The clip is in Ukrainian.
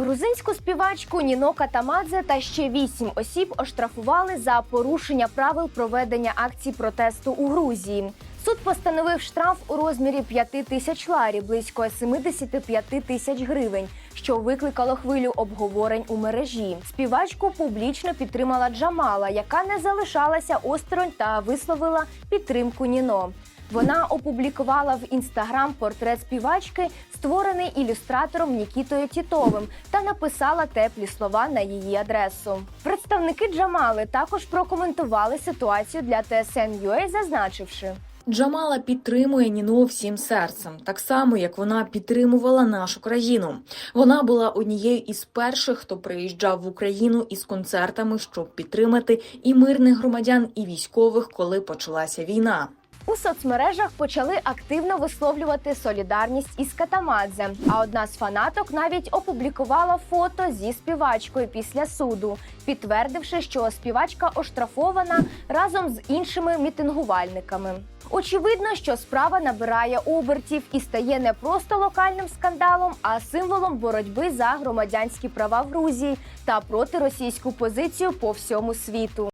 Грузинську співачку Ніно Катамадзе та ще вісім осіб оштрафували за порушення правил проведення акцій протесту у Грузії. Суд постановив штраф у розмірі 5 тисяч ларі, близько 75 тисяч гривень, що викликало хвилю обговорень у мережі. Співачку публічно підтримала Джамала, яка не залишалася осторонь та висловила підтримку Ніно. Вона опублікувала в інстаграм портрет співачки, створений ілюстратором Нікітою Тітовим, та написала теплі слова на її адресу. Представники Джамали також прокоментували ситуацію для TSN.ua, зазначивши. Джамала підтримує Ніно всім серцем, так само як вона підтримувала нашу країну. Вона була однією із перших, хто приїжджав в Україну із концертами, щоб підтримати і мирних громадян, і військових, коли почалася війна. У соцмережах почали активно висловлювати солідарність із Катамадзе. А одна з фанаток навіть опублікувала фото зі співачкою після суду, підтвердивши, що співачка оштрафована разом з іншими мітингувальниками. Очевидно, що справа набирає обертів і стає не просто локальним скандалом, а символом боротьби за громадянські права в Грузії та проти російську позицію по всьому світу.